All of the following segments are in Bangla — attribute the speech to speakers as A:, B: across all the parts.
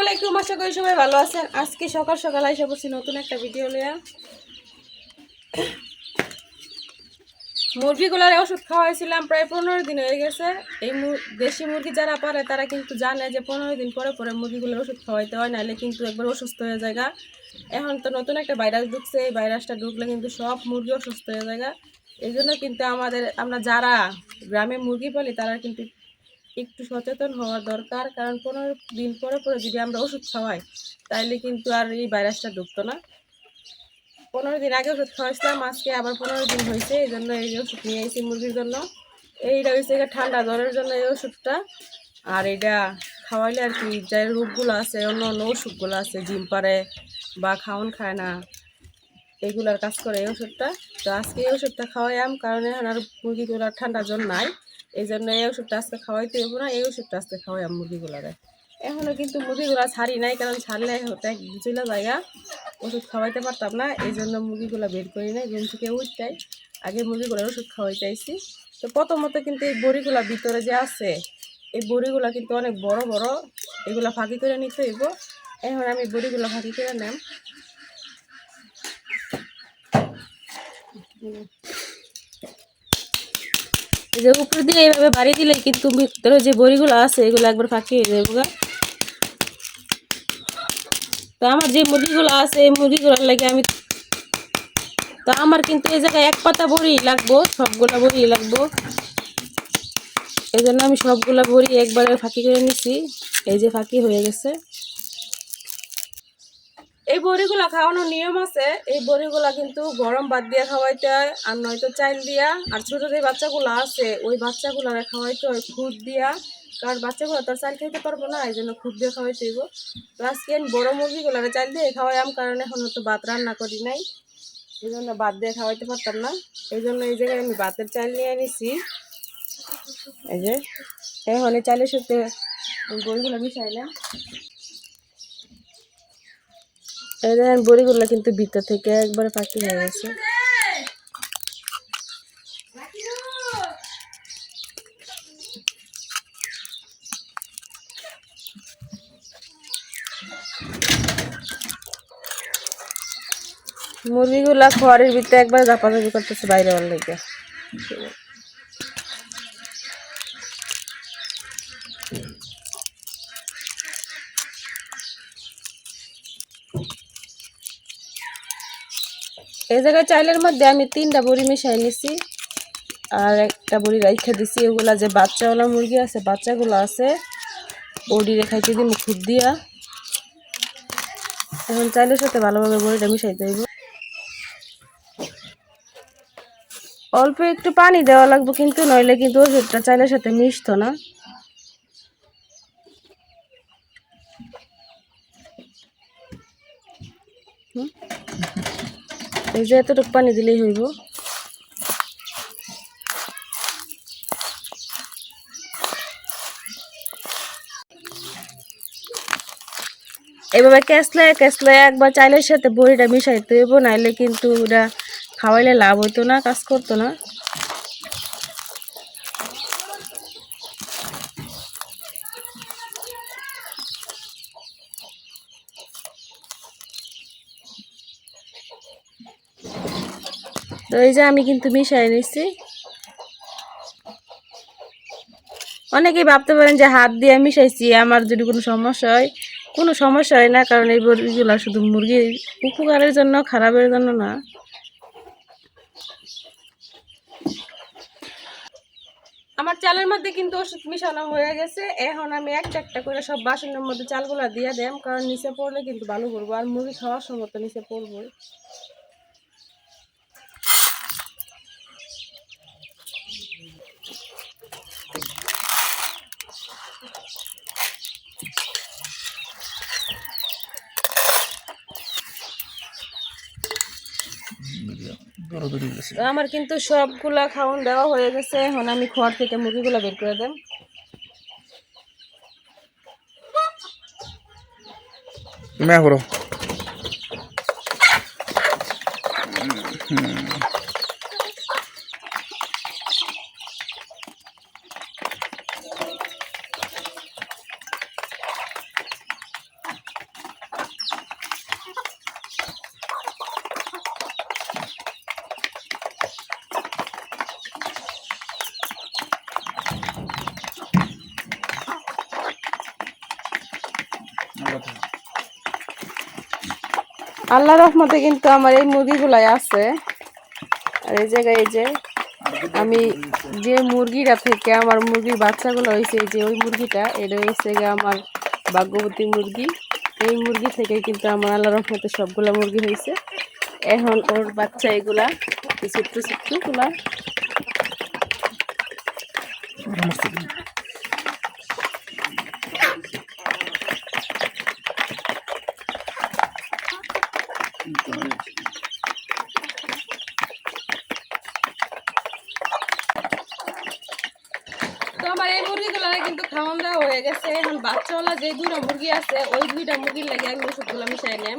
A: আলাইকুম, আশা করি সবাই ভালো আছেন। আজকে সকাল সকাল এসে পড়ছি নতুন একটা ভিডিও লিয়া মুরগিগুলার ওষুধ খাওয়াইছিলাম, প্রায় পনেরো দিন হয়ে গেছে। এই দেশি মুরগি যারা পারে, তারা কিন্তু জানে যে পনেরো দিন পরে পরে মুরগিগুলোর ওষুধ খাওয়াইতে হয়, নাহলে কিন্তু একবার অসুস্থ হয়ে যায়গা। এখন তো নতুন একটা ভাইরাস ঢুকছে, এই ভাইরাসটা ঢুকলে কিন্তু সব মুরগি অসুস্থ হয়ে যায়গা। এই জন্য কিন্তু আমাদের আমরা যারা গ্রামে মুরগি পালি, তারা কিন্তু একটু সচেতন হওয়া দরকার, কারণ পনেরো দিন পরে পরে যদি আমরা ওষুধ খাওয়াই, তাইলে কিন্তু আর এই ভাইরাসটা ঢুকতো না। পনেরো দিন আগে ওষুধ খাওয়াইছিলাম, আজকে আবার পনেরো দিন হয়েছে এই জন্য এই ওষুধ নিয়ে এসেছি মুরগির জন্য। এইটা হয়েছে ঠান্ডা জ্বরের জন্য এই ওষুধটা। আর এটা খাওয়াইলে আর কি, যে রোগগুলো আছে, অন্য অন্য ওষুধগুলো আছে, জিম পারে বা খাওয়ান খায় না, এগুলার কাজ করে এই ওষুধটা। তো আজকে এই ওষুধটা খাওয়াইলাম কারণ এখন আর মুরগিগুলার ঠান্ডা জ্বর নাই। এই জন্য এই ওষুধটা আজকে খাওয়াইতে হইব না, এই ওষুধটা আজকে খাওয়াইলাম মুরগিগুলারে। এখনও কিন্তু মুরগিগুলা ছাড়ি নাই, কারণ ছাড়লে হতে জায়গা ওষুধ খাওয়াইতে পারতাম না এই জন্য মুরগিগুলো বের করি নাই, ঘুম থেকে উঠটাই আগে মুরগিগুলোর ওষুধ খাওয়াই চাইছি তো প্রথমত কিন্তু এই বড়িগুলা ভিতরে যে আছে, এই বড়িগুলা কিন্তু অনেক বড় বড়, এগুলা ফাঁকি করে নিতে হইব। এখন আমি বড়িগুলো ফাঁকি করে নেম। যে উপর দিয়ে এইভাবে বাড়ি দিলে কিন্তু ভিতরে যে বড়িগুলো আছে, এগুলো একবার ফাঁকি হয়ে যাবে। তো আমার যে মুরগিগুলো আছে, এই মুরগিগুলোর লাগে আমি তো আমার কিন্তু এই জায়গায় এক পাতা বড়ি লাগবো, সবগুলা বড়ি লাগবো। এই আমি সবগুলা বড়ি একবারে ফাঁকি করে নিছি। এই যে ফাঁকি হয়ে গেছে। এই বড়িগুলা খাওয়ানোর নিয়ম আছে। এই বড়িগুলা কিন্তু গরম ভাত দিয়ে খাওয়াইতে হয়, আর নয়তো চাল দিয়া। আর ছোট যে বাচ্চাগুলো আছে, ওই বাচ্চাগুলারে খাওয়াইতে হয় খুদ দিয়া। কারণ বাচ্চাগুলো তো চাল খাইতে পারব না, এই জন্য খুদ দিয়ে খাওয়াইতে হইব। প্লাস কি আমি বড় মুরগিগুলারে চাল দিয়ে খাওয়াইম কারণ এখন তো ভাত রান্না করি নাই। এই জন্য ভাত দিয়ে খাওয়াইতে পারতাম না। এই জন্য এই জায়গায় আমি ভাতের চাল নিয়ে নিছি এই যে এখন এই চালের সাথে ওই বড়িগুলো মিশাইলাম। দেখেন বড়িগুলো কিন্তু ভিতর থেকে একবারে পাকি হয়ে গেছে। মুরগিগুলা খড়ের ভিতরে একবার ঝাপাঝাপি করতেছে বাইরে ওর লেগে এই জায়গায় চাইলের মধ্যে আমি তিনটা বড়ি মিশাই নিছি, আর একটা বড়ি রাইখা দিছি। ওগুলা যে বাচ্চাওয়ালা মুরগি আছে, বাচ্চাগুলো আছে, বড়ি রেখাইতে দিই খুদ দিয়া। এখন চাইলের সাথে ভালোভাবে বড়িটা মিশাইতে হইব। অল্প একটু পানি দেওয়া লাগবে কিন্তু, নইলে কিন্তু ওষুধটা চাইলের সাথে মিশতো না। হুম? এই যে এতটুকু পানি দিলেই হইব। এভাবে ক্যাসলায় ক্যাসলায় একবার চাইলের সাথে বড়িটা মিশাইতে হইব, নাইলে কিন্তু ওটা খাওয়াইলে লাভ হইতো না, কাজ করতো না। তো এই যে আমি কিন্তু মিশাই নিচ্ছি অনেকেই ভাবতে পারেন যে হাত দিয়ে মিশাইছি, আমার যদি কোনো সমস্যা হয়, কোনো সমস্যা হয় না, কারণ এই বড়িগুলো শুধু মুরগির উপকারের জন্য, খারাপের জন্য না। আমার চালের মধ্যে কিন্তু ওষুধ মিশানো হয়ে গেছে। এখন আমি একটা একটা করে সব বাসনের মধ্যে চালগুলো দিয়ে দেম, কারণ নিচে পড়লে কিন্তু ভালো করব, আর মুরগি খাওয়ার সময় তো নিচে পড়ব আমার কিন্তু সবগুলা খাওয়ান দেওয়া হয়ে গেছে এখন আমি খড় থেকে মুরগিগুলো বের করে দেব।
B: মেয়া করো।
A: আল্লাহ রহমতে কিন্তু আমার এই মুরগিগুলাই আছে। আর এই জায়গায় এই যে আমি যে মুরগিটা থেকে আমার মুরগির বাচ্চাগুলো হয়েছে যে ওই মুরগিটা, এটা হয়েছে আমার ভাগ্যবতী মুরগি। এই মুরগি থেকে কিন্তু আমার আল্লাহ রহমতে সবগুলা মুরগি হয়েছে। এখন ওর বাচ্চা এগুলা ছোট্ট ছোট্টগুলা। আমার এই মুরগিগুলো কিন্তু খাওয়ান দেওয়া হয়ে গেছে। এখন বাচ্চাওয়ালা যে দুটা মুরগি আছে, ওই দুইটা মুরগির লাগে আমি ওষুধগুলো মিশাই নেম।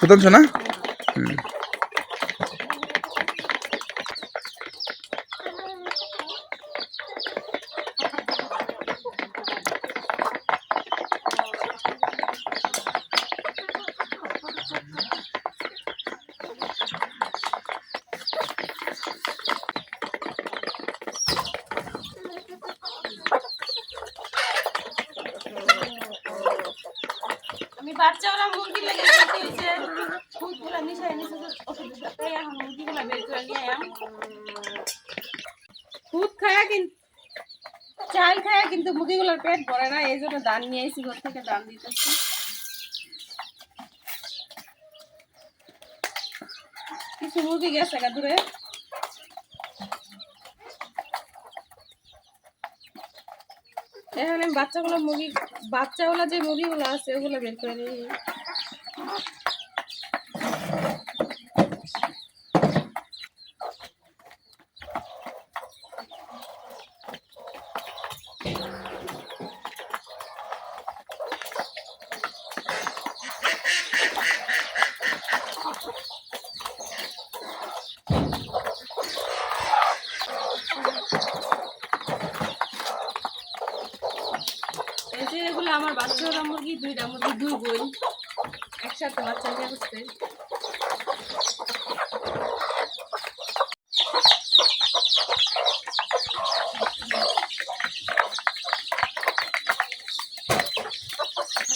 B: కుదర్చనా
A: আমি বাচ্চাওয়ালা মুরগির লাগে কি হয়েছে ফুডগুলো মিশাই নিছে ওষুধের সাথে এখন মুরগিগুলো বের করে নিয়ে আম ফুড খায়া কিন্তু চাল খায়া কিন্তু মুরগিগুলোর পেট ভরে না, এই জন্য দান নিয়ে এসেছি ঘর থেকে দান দিতেছি। কিছু মুরগি গেছে গা দূরে। এখন আমি বাচ্চাগুলো মুরগি বাচ্চাগুলো যে মুরগিগুলো আছে ওগুলো বের করে নিই এই যে এগুলো আমার বাচ্চারা মুরগি, দুইটা মুরগি, দুই বই। একসাথে বাচ্চা নিয়ে আসছে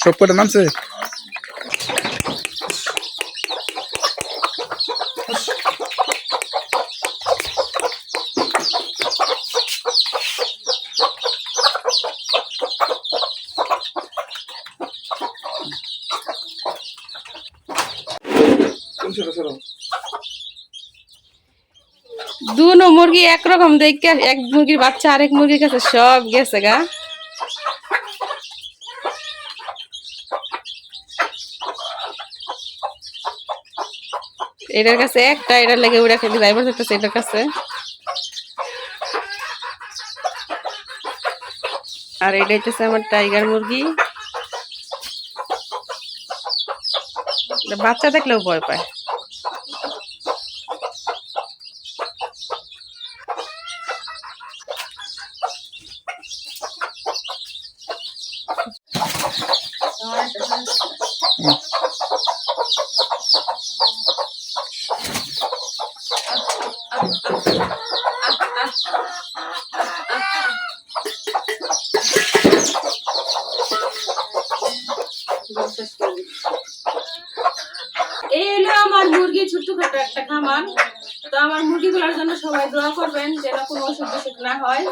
B: সব কটা নামছে?
A: দুনো মুরগি একরকম দেখে এক মুরগির বাচ্চা, আরেক মুরগির কাছে সব গেছে গা। এটার কাছে একটা, এটার লেগে ওরা খেতে যাইবার থাকতেছে এটার কাছে। আর এটা হচ্ছে আমার টাইগার মুরগি। বাচ্চা দেখলেও ভয় পায় এই হলো আমার মুরগি ছোট্টখাটো একটা খামার তো আমার মুরগিগুলোর জন্য সবাই দোয়া করবেন যেন কোনো অসুখ বিসুখ না হয়।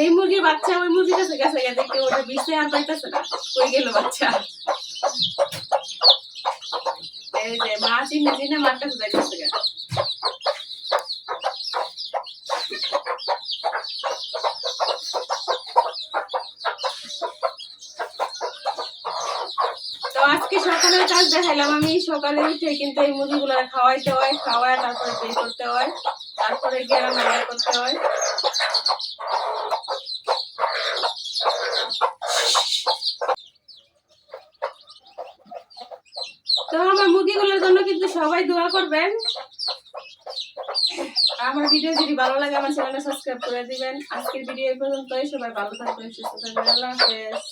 A: এই মুরগির বাচ্চা ওই মুরগির কাছে গেছে দেখতে ওটা বিষে আর পাইতেছে না। কই গেল বাচ্চা? এই যে মা চিনে চিনে মার কাছে যাইতেছে গা। তো আজকে সকালের কাজ দেখাইলাম। আমি সকালে উঠে কিন্তু এই মুরগিগুলো খাওয়াইতে হয় খাওয়ায়, তারপরে বের করতে হয়, তারপরে গিয়ে রান্না করতে হয়। তো আমার মুরগিগুলো কিন্তু সবাই দোয়া করবেন। আমার ভিডিও যদি ভালো লাগে, আমার চ্যানেলটা সাবস্ক্রাইব করে দিবেন। আজকের ভিডিও এই পর্যন্তই। সবাই ভালো থাকবেন, সুস্থ থাকবেন। আল্লাহ হাফেজ।